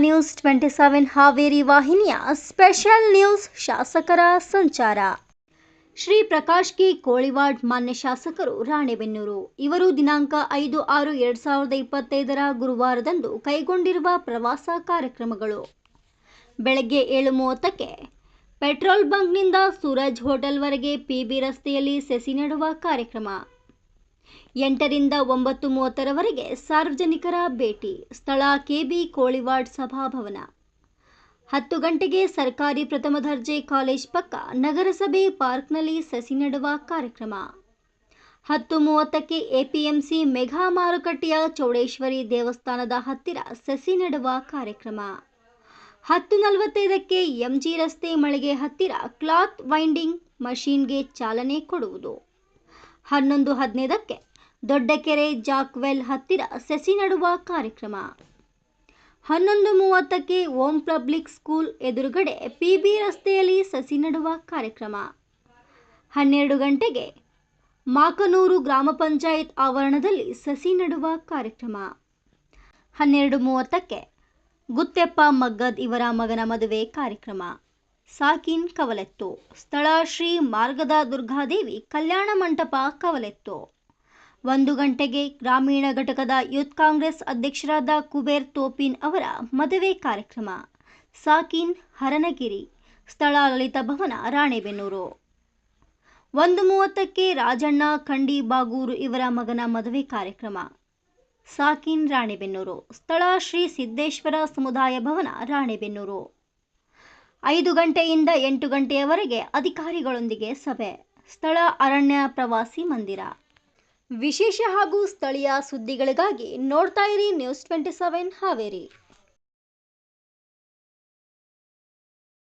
News twenty seven Haveri ವಾಹಿನಿಯ special news ಶಾಸಕರ ಸಂಚಾರ ಶ್ರೀ ಪ್ರಕಾಶ್ ಕೆ ಕೋಳಿವಾಡ್ ಮಾನ್ಯ ಶಾಸಕರು ರಾಣೆಬೆನ್ನೂರು ಇವರು ದಿನಾಂಕ ಐದು ಆರು ಎರಡು ಸಾವಿರದ ಇಪ್ಪತ್ತೈದರ ಗುರುವಾರದಂದು ಕೈಗೊಂಡಿರುವ ಪ್ರವಾಸ ಕಾರ್ಯಕ್ರಮಗಳು. ಬೆಳಗ್ಗೆ ಏಳು ಮೂವತ್ತಕ್ಕೆ ಪೆಟ್ರೋಲ್ ಬಂಕ್ನಿಂದ ಸೂರಜ್ ಹೋಟೆಲ್ವರೆಗೆ ಪಿಬಿ ರಸ್ತೆಯಲ್ಲಿ ಸಸಿ ನೆಡುವ ಕಾರ್ಯಕ್ರಮ. ಎಂಟರಿಂದ ಒಂಬತ್ತು ಮೂವತ್ತರವರೆಗೆ ಸಾರ್ವಜನಿಕರ ಭೇಟಿ. ಸ್ಥಳ ಕೆಬಿ ಕೋಳಿವಾಡ್ ಸಭಾಭವನ. ಹತ್ತು ಗಂಟೆಗೆ ಸರ್ಕಾರಿ ಪ್ರಥಮ ದರ್ಜೆ ಕಾಲೇಜ್ ಪಕ್ಕ ನಗರಸಭೆ ಪಾರ್ಕ್ನಲ್ಲಿ ಸಸಿ ನೆಡುವ ಕಾರ್ಯಕ್ರಮ. ಹತ್ತು ಮೂವತ್ತಕ್ಕೆ ಎಪಿಎಂಸಿ ಮೆಘಾ ಮಾರುಕಟ್ಟೆಯ ಚೌಡೇಶ್ವರಿ ದೇವಸ್ಥಾನದ ಹತ್ತಿರ ಸಸಿ ನೆಡುವ ಕಾರ್ಯಕ್ರಮ. ಹತ್ತು ನಲವತ್ತೈದಕ್ಕೆ ಎಂಜಿ ರಸ್ತೆ ಮಳಿಗೆ ಹತ್ತಿರ ಕ್ಲಾತ್ ವೈಂಡಿಂಗ್ ಮಷೀನ್ಗೆ ಚಾಲನೆ ಕೊಡುವುದು. ಹನ್ನೊಂದು ಹದಿನೈದಕ್ಕೆ ದೊಡ್ಡಕೆರೆ ಜಾಕ್ವೆಲ್ ಹತ್ತಿರ ಸಸಿ ನಡುವ ಕಾರ್ಯಕ್ರಮ. ಹನ್ನೊಂದು ಮೂವತ್ತಕ್ಕೆ ಓಂ ಪಬ್ಲಿಕ್ ಸ್ಕೂಲ್ ಎದುರುಗಡೆ ಪಿಬಿ ರಸ್ತೆಯಲ್ಲಿ ಸಸಿ ನಡುವ ಕಾರ್ಯಕ್ರಮ. ಹನ್ನೆರಡು ಗಂಟೆಗೆ ಮಾಕನೂರು ಗ್ರಾಮ ಪಂಚಾಯತ್ ಆವರಣದಲ್ಲಿ ಸಸಿ ನೆಡುವ ಕಾರ್ಯಕ್ರಮ. ಹನ್ನೆರಡು ಮೂವತ್ತಕ್ಕೆ ಗುತ್ತೆಪ್ಪ ಮಗ್ಗದ್ ಇವರ ಮಗನ ಮದುವೆ ಕಾರ್ಯಕ್ರಮ. ಸಾಕಿನ್ ಕವಲೆತ್ತು. ಸ್ಥಳ ಶ್ರೀ ಮಾರ್ಗದ ದುರ್ಗಾದೇವಿ ಕಲ್ಯಾಣ ಮಂಟಪ ಕವಲೆತ್ತು. ಒಂದು ಗಂಟೆಗೆ ಗ್ರಾಮೀಣ ಘಟಕದ ಯೂತ್ ಕಾಂಗ್ರೆಸ್ ಅಧ್ಯಕ್ಷರಾದ ಕುಬೇರ್ ತೋಪಿನ್ ಅವರ ಮದುವೆ ಕಾರ್ಯಕ್ರಮ. ಸಾಕಿನ್, ಹರನಗಿರಿ, ಸ್ಥಳ ಭವನ, ರಾಣೆಬೆನ್ನೂರು. ಒಂದು ಮೂವತ್ತಕ್ಕೆ ರಾಜಣ್ಣ, ಖಂಡಿ ಬಾಗೂರು ಇವರ ಮಗನ ಮದುವೆ ಕಾರ್ಯಕ್ರಮ. ಸಾಕಿನ್, ರಾಣೆಬೆನ್ನೂರು. ಸ್ಥಳ ಶ್ರೀ ಸಿದ್ದೇಶ್ವರ ಸಮುದಾಯ ಭವನ, ರಾಣೆಬೆನ್ನೂರು. ಐದು ಗಂಟೆಯಿಂದ ಎಂಟು ಗಂಟೆಯವರೆಗೆ ಅಧಿಕಾರಿಗಳೊಂದಿಗೆ ಸಭೆ. ಸ್ಥಳ ಅರಣ್ಯ ಪ್ರವಾಸಿ ಮಂದಿರ. ವಿಶೇಷ ಹಾಗೂ ಸ್ಥಳೀಯ ಸುದ್ದಿಗಳಿಗಾಗಿ ನೋಡ್ತಾ ಇರಿ ನ್ಯೂಸ್ ಟ್ವೆಂಟಿ ಸೆವೆನ್ ಹಾವೇರಿ.